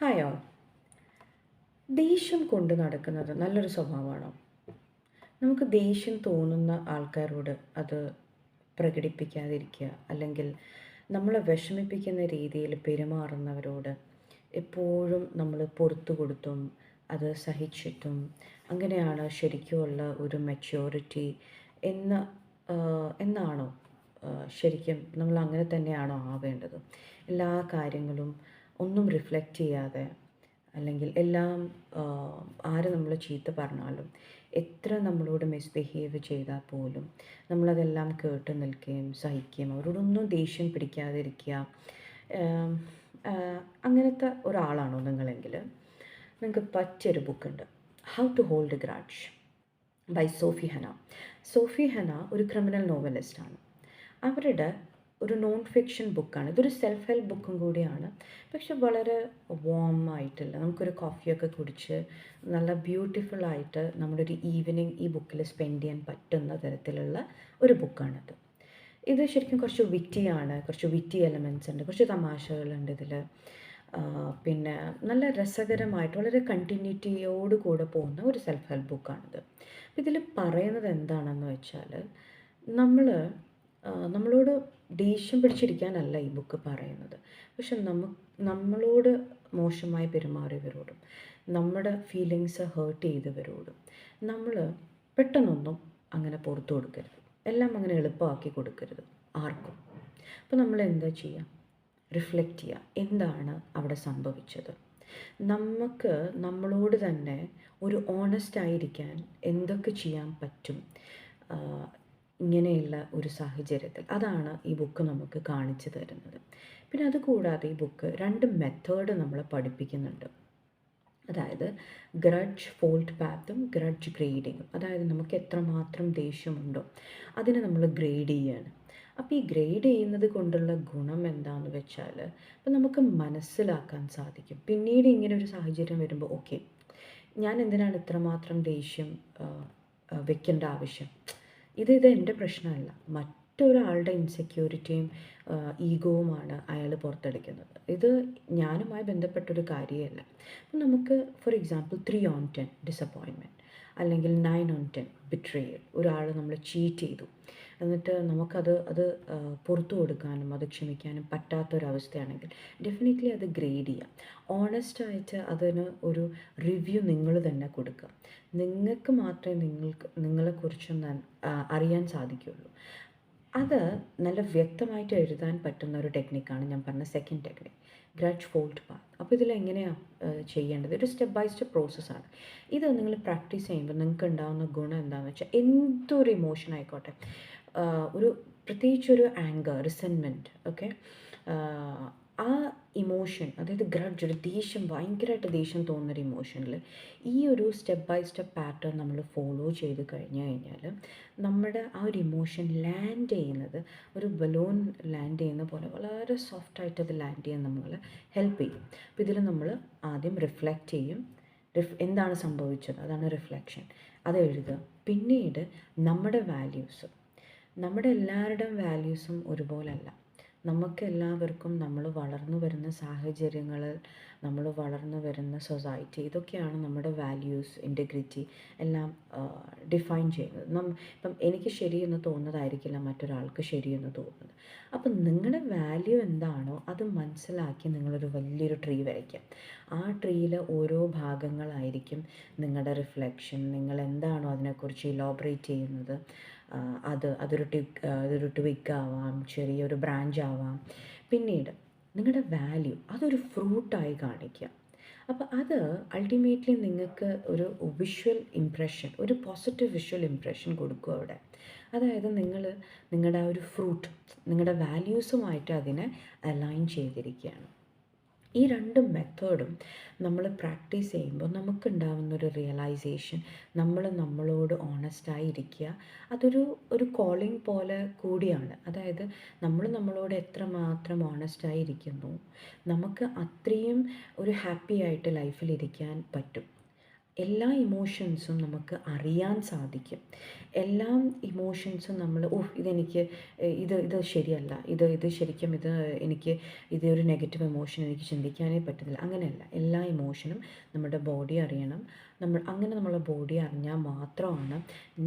Hi? All ദേഷ്യം കൊണ്ട് നടക്കുന്നത് നല്ലൊരു സ്വഭാവമാണോ? നമുക്ക് ദേഷ്യം തോന്നുന്ന ആൾക്കാരോട് അത് പ്രകടിപ്പിക്കാതിരിക്കുക അല്ലെങ്കിൽ നമ്മളെ വിഷമിപ്പിക്കുന്ന രീതിയിൽ പെരുമാറുന്നവരോട് എപ്പോഴും നമ്മൾ പുറത്തു കൊടുത്തും അത് സഹിച്ചിട്ടും അങ്ങനെയാണ് ശരിക്കുമുള്ള ഒരു മെച്യൂരിറ്റി എന്ന എന്നാണോ ശരിക്കും നമ്മൾ അങ്ങനെ തന്നെയാണോ ആവേണ്ടത്? എല്ലാ കാര്യങ്ങളും ഒന്നും റിഫ്ലക്റ്റ് ചെയ്യാതെ അല്ലെങ്കിൽ എല്ലാം ആര് നമ്മൾ ചീത്ത പറഞ്ഞാലും എത്ര നമ്മളോട് മിസ്ബിഹേവ് ചെയ്താൽ പോലും നമ്മളതെല്ലാം കേട്ട് നിൽക്കുകയും സഹിക്കുകയും അവരോടൊന്നും ദേഷ്യം പിടിക്കാതിരിക്കുക. അങ്ങനത്തെ ഒരാളാണോ നിങ്ങളെങ്കിൽ നിങ്ങൾക്ക് പറ്റിയൊരു ബുക്കുണ്ട് how to hold grudge by Sophie Hannah Sophie Hannah ഒരു ക്രിമിനൽ നോവലിസ്റ്റാണ് അവരുടെ ഒരു നോൺ ഫിക്ഷൻ ബുക്കാണ് ഇതൊരു സെൽഫ് ഹെൽപ്പ് ബുക്കും കൂടിയാണ്. പക്ഷെ വളരെ വാം ആയിട്ടുള്ള നമുക്കൊരു കോഫിയൊക്കെ കുടിച്ച് നല്ല ബ്യൂട്ടിഫുൾ ആയിട്ട് നമ്മുടെ ഒരു ഈവനിങ് ഈ ബുക്കിൽ സ്പെൻഡ് ചെയ്യാൻ പറ്റുന്ന തരത്തിലുള്ള ഒരു ബുക്കാണിത് ഇത് ശരിക്കും കുറച്ച് വിറ്റിയാണ് കുറച്ച് വിറ്റി എലമെന്റ്സ് ഉണ്ട്. കുറച്ച് തമാശകളുണ്ട് ഇതിൽ പിന്നെ നല്ല രസകരമായിട്ട് വളരെ കണ്ടിന്യൂറ്റിയോട് കൂടെ പോകുന്ന ഒരു സെൽഫ് ഹെൽപ്പ് ബുക്കാണിത് ഇതിൽ പറയുന്നത് എന്താണെന്ന് വെച്ചാൽ നമ്മൾ നമ്മളോട് ദേഷ്യം പിടിച്ചിരിക്കാനല്ല ഈ ബുക്ക് പറയുന്നത്. പക്ഷെ നമ്മ നമ്മളോട് മോശമായി പെരുമാറിയവരോടും നമ്മുടെ ഫീലിങ്സ് ഹേർട്ട് ചെയ്തവരോടും നമ്മൾ പെട്ടെന്നൊന്നും അങ്ങനെ പുറത്തു കൊടുക്കരുത്. എല്ലാം അങ്ങനെ എളുപ്പമാക്കി കൊടുക്കരുത് ആർക്കും. അപ്പോൾ നമ്മൾ എന്താ ചെയ്യുക? റിഫ്ലക്റ്റ് ചെയ്യുക. എന്താണ് അവിടെ സംഭവിച്ചത്? നമുക്ക് നമ്മളോട് തന്നെ ഒരു ഓണസ്റ്റ് ആയിരിക്കാൻ എന്തൊക്കെ ചെയ്യാൻ പറ്റും? ഇങ്ങനെയുള്ള ഒരു സാഹചര്യത്തിൽ അതാണ് ഈ ബുക്ക് നമുക്ക് കാണിച്ചു തരുന്നത്. പിന്നെ അതുകൂടാതെ ഈ ബുക്ക് രണ്ട് മെത്തേഡ് നമ്മളെ പഠിപ്പിക്കുന്നുണ്ട്. അതായത് ഗ്രഡ്ജ് ഫോൾട്ട് പാത്തും ഗ്രഡ്ജ് ഗ്രേഡിങ്ങും. അതായത് നമുക്ക് എത്രമാത്രം ദേഷ്യമുണ്ടോ അതിനെ നമ്മൾ ഗ്രേഡ് ചെയ്യാണ്. അപ്പോൾ ഈ ഗ്രേഡ് ചെയ്യുന്നത് കൊണ്ടുള്ള ഗുണം എന്താണെന്ന് വെച്ചാൽ അപ്പോൾ നമുക്ക് മനസ്സിലാക്കാൻ സാധിക്കും. പിന്നീട് ഇങ്ങനെ ഒരു സാഹചര്യം വരുമ്പോൾ ഓക്കെ ഞാൻ എന്തിനാണ് ഇത്രമാത്രം ദേഷ്യം വെക്കേണ്ട ആവശ്യം? ഇത് ഇത് എന്റെ പ്രശ്നമല്ല. മറ്റൊരാളുടെ ഇൻസെക്യൂരിറ്റിയും ഈഗോവുമാണ് അയാൾ പുറത്തെടുക്കുന്നത്. ഇത് ഞാനുമായി ബന്ധപ്പെട്ടൊരു കാര്യമല്ല. നമുക്ക് for example three on ten disappointment അല്ലെങ്കിൽ നയൻ ഓൺ ടെൻ ബിട്രേയൽ ഒരാൾ നമ്മൾ ചീറ്റ് ചെയ്തു. എന്നിട്ട് നമുക്കത് അത് പുറത്തു കൊടുക്കാനും അത് ക്ഷമിക്കാനും പറ്റാത്തൊരവസ്ഥയാണെങ്കിൽ ഡെഫിനറ്റ്ലി അത് ഗ്രേഡ് ചെയ്യാം. ഓണസ്റ്റായിട്ട് അതിന് ഒരു റിവ്യൂ നിങ്ങൾ തന്നെ കൊടുക്കുക. നിങ്ങൾക്ക് മാത്രമേ നിങ്ങൾക്ക് നിങ്ങളെക്കുറിച്ച് അറിയാൻ സാധിക്കുകയുള്ളൂ അത് നല്ല വ്യക്തമായിട്ട് എഴുതാൻ പറ്റുന്ന ഒരു ടെക്നിക്കാണ് ഞാൻ പറഞ്ഞ second technique grudge fault path അപ്പോൾ ഇതിൽ എങ്ങനെയാണ് ചെയ്യേണ്ടത്? ഒരു സ്റ്റെപ്പ് ബൈ സ്റ്റെപ്പ് പ്രോസസ്സാണ് ഇത് നിങ്ങൾ പ്രാക്ടീസ് ചെയ്യുമ്പോൾ നിങ്ങൾക്ക് ഉണ്ടാകുന്ന ഗുണം എന്താണെന്ന് വെച്ചാൽ എന്തൊരു ഇമോഷൻ ആയിക്കോട്ടെ ഒരു പ്രത്യേകിച്ചൊരു ആങ്കർ റിസെൻമെന്റ് ഓക്കെ ആ ഇമോഷൻ അതായത് ഗ്രഡ്ജ് ഒരു ദേഷ്യം ഭയങ്കരമായിട്ട് ദേഷ്യം തോന്നുന്നൊരു ഇമോഷനിൽ ഈ ഒരു സ്റ്റെപ്പ് ബൈ സ്റ്റെപ്പ് പാറ്റേൺ നമ്മൾ ഫോളോ ചെയ്ത് കഴിഞ്ഞു കഴിഞ്ഞാൽ നമ്മുടെ ആ ഒരു ഇമോഷൻ ലാൻഡ് ചെയ്യുന്നത് ഒരു ബലൂൺ ലാൻഡ് ചെയ്യുന്ന പോലെ വളരെ സോഫ്റ്റായിട്ട് അത് ലാൻഡ് ചെയ്യാൻ നമ്മൾ ഹെൽപ്പ് ചെയ്യും. അപ്പോൾ ഇതിൽ നമ്മൾ ആദ്യം റിഫ്ലക്റ്റ് ചെയ്യും. റിഫ് എന്താണ് സംഭവിച്ചത്? അതാണ് റിഫ്ലക്ഷൻ അത് എഴുതുക. പിന്നീട് നമ്മുടെ വാല്യൂസ് നമ്മുടെ എല്ലാവരുടെയും വാല്യൂസും ഒരുപോലല്ല. നമുക്ക് എല്ലാവർക്കും നമ്മൾ വളർന്നു വരുന്ന സാഹചര്യങ്ങൾ നമ്മൾ വളർന്നു വരുന്ന സൊസൈറ്റി ഇതൊക്കെയാണ് നമ്മുടെ വാല്യൂസ് ഇന്റഗ്രിറ്റി എല്ലാം ഡിഫൈൻ ചെയ്യുന്നത്. നം ഇപ്പം എനിക്ക് ശരിയെന്ന് തോന്നുന്നതായിരിക്കില്ല മറ്റൊരാൾക്ക് ശരിയെന്ന് തോന്നുന്നത്. അപ്പം നിങ്ങളുടെ വാല്യൂ എന്താണോ അത് മനസ്സിലാക്കി നിങ്ങളൊരു വലിയൊരു ട്രീ വരയ്ക്കാം. ആ ട്രീയിലെ ഓരോ ഭാഗങ്ങളായിരിക്കും നിങ്ങളുടെ റിഫ്ലക്ഷൻ നിങ്ങൾ എന്താണോ അതിനെക്കുറിച്ച് ഇലോബറേറ്റ് ചെയ്യുന്നത്. അത് അതൊരു ടിക് അതൊരു ട്വിഗ് ആവാം ചെറിയൊരു ബ്രാഞ്ച് ആവാം. പിന്നീട് നിങ്ങളുടെ വാല്യൂ അതൊരു ഫ്രൂട്ടായി കാണിക്കുക അപ്പോൾ അത് അൾട്ടിമേറ്റ്ലി നിങ്ങൾക്ക് ഒരു വിഷ്വൽ ഇംപ്രഷൻ ഒരു പോസിറ്റീവ് വിഷ്വൽ ഇംപ്രഷൻ കൊടുക്കുക അവിടെ. അതായത് നിങ്ങൾ നിങ്ങളുടെ ആ ഒരു ഫ്രൂട്ട് നിങ്ങളുടെ വാല്യൂസുമായിട്ട് അതിനെ അലൈൻ ചെയ്തിരിക്കുകയാണ്. ഈ രണ്ട് മെത്തേഡും നമ്മൾ പ്രാക്ടീസ് ചെയ്യുമ്പോൾ നമുക്കുണ്ടാവുന്നൊരു റിയലൈസേഷൻ നമ്മൾ നമ്മളോട് ഓണസ്റ്റായി ഇരിക്കുക അതൊരു ഒരു കോളിംഗ് പോലെ കൂടിയാണ്. അതായത് നമ്മൾ നമ്മളോട് എത്രമാത്രം ഓണസ്റ്റായി ഇരിക്കുന്നു നമുക്ക് അത്രയും ഒരു ഹാപ്പി ആയിട്ട് ലൈഫിൽ ഇരിക്കാൻ പറ്റും. എല്ലാ ഇമോഷൻസും നമുക്ക് അറിയാൻ സാധിക്കും. എല്ലാ ഇമോഷൻസും നമ്മൾ ഓഹ് ഇതെനിക്ക് ഇത് ഇത് ശരിയല്ല. ഇത് ഇത് ശരിക്കും ഇത് എനിക്ക് ഇതൊരു നെഗറ്റീവ് ഇമോഷൻ എനിക്ക് ചിന്തിക്കാനേ പറ്റുന്നില്ല അങ്ങനെയല്ല. എല്ലാ ഇമോഷനും നമ്മുടെ ബോഡി അറിയണം. നമ്മൾ അങ്ങനെ നമ്മളെ ബോഡി അറിഞ്ഞാൽ മാത്രമാണ്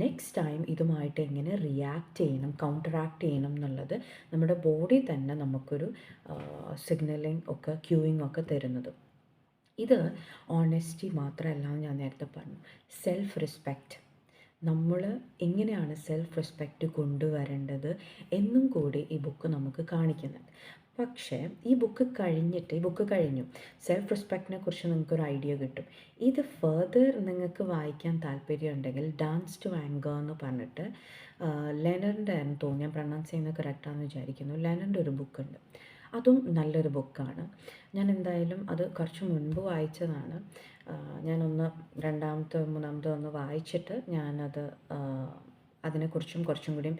നെക്സ്റ്റ് ടൈം ഇതുമായിട്ട് എങ്ങനെ റിയാക്ട് ചെയ്യണം കൗണ്ടറാക്ട് ചെയ്യണം എന്നുള്ളത് നമ്മുടെ ബോഡി തന്നെ നമുക്കൊരു സിഗ്നലിംഗ് ഒക്കെ ക്യൂയിങ് ഒക്കെ തരുന്നത്. ഇത് ഓണസ്റ്റി മാത്രമല്ല എന്ന് ഞാൻ നേരത്തെ പറഞ്ഞു. സെൽഫ് റെസ്പെക്റ്റ് നമ്മൾ എങ്ങനെയാണ് സെൽഫ് റെസ്പെക്റ്റ് കൊണ്ടുവരേണ്ടത് എന്നും കൂടി ഈ ബുക്ക് നമുക്ക് കാണിക്കുന്നുണ്ട്. പക്ഷേ ഈ ബുക്ക് കഴിഞ്ഞിട്ട് ഈ ബുക്ക് കഴിഞ്ഞു. സെൽഫ് റെസ്പെക്റ്റിനെ കുറിച്ച് നിങ്ങൾക്കൊരു ഐഡിയ കിട്ടും. ഇത് ഫെർദർ നിങ്ങൾക്ക് വായിക്കാൻ താല്പര്യമുണ്ടെങ്കിൽ ഡാൻസ് ടു ആങ്കർ എന്ന് പറഞ്ഞിട്ട് ലെനറിന്റെ ആണെന്ന് തോന്നി ഞാൻ പ്രൊണൗൺസ് ചെയ്യുന്നത് കറക്റ്റാണെന്ന് വിചാരിക്കുന്നു. ലെനറിന്റെ ഒരു ബുക്കുണ്ട് അതും നല്ലൊരു ബുക്കാണ്. ഞാൻ എന്തായാലും അത് കുറച്ച് മുൻപ് വായിച്ചതാണ്. ഞാനൊന്ന് രണ്ടാമത്തെ മൂന്നാമത്തെ ഒന്ന് വായിച്ചിട്ട് ഞാനത് അതിനെക്കുറിച്ചും കുറച്ചും കൂടിയും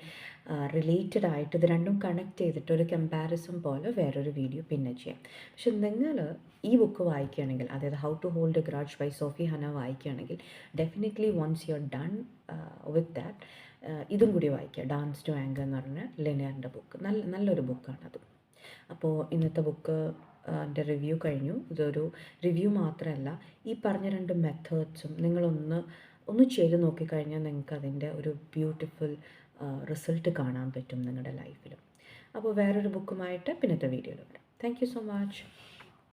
റിലേറ്റഡ് ആയിട്ട് ഇത് രണ്ടും കണക്ട് ചെയ്തിട്ട് ഒരു കമ്പാരിസൺ പോലെ വേറൊരു വീഡിയോ പിന്നെ ചെയ്യാം. പക്ഷെ നിങ്ങൾ ഈ ബുക്ക് വായിക്കുകയാണെങ്കിൽ അതായത് how to hold a grudge by Sophie Hannah വായിക്കുകയാണെങ്കിൽ definitely once you are done with that ഇതും കൂടി വായിക്കുക. ഡാൻസ് ടു ആങ്കർ എന്ന് പറഞ്ഞ ലെനിയറിന്റെ ബുക്ക് നല്ല നല്ലൊരു ബുക്കാണത് അപ്പോൾ ഇന്നത്തെ ബുക്ക് എന്റെ റിവ്യൂ കഴിഞ്ഞു. ഇതൊരു റിവ്യൂ മാത്രമല്ല ഈ പറഞ്ഞ രണ്ട് മെത്തേഡ്സും നിങ്ങളൊന്ന് ഒന്ന് ചെയ്ത് നോക്കിക്കഴിഞ്ഞാൽ നിങ്ങൾക്ക് അതിന്റെ ഒരു ബ്യൂട്ടിഫുൾ റിസൾട്ട് കാണാൻ പറ്റും നിങ്ങളുടെ ലൈഫിൽ അപ്പോൾ വേറൊരു ബുക്കുമായിട്ട് പിന്നത്തെ വീഡിയോയിൽ വരാം. Thank you so much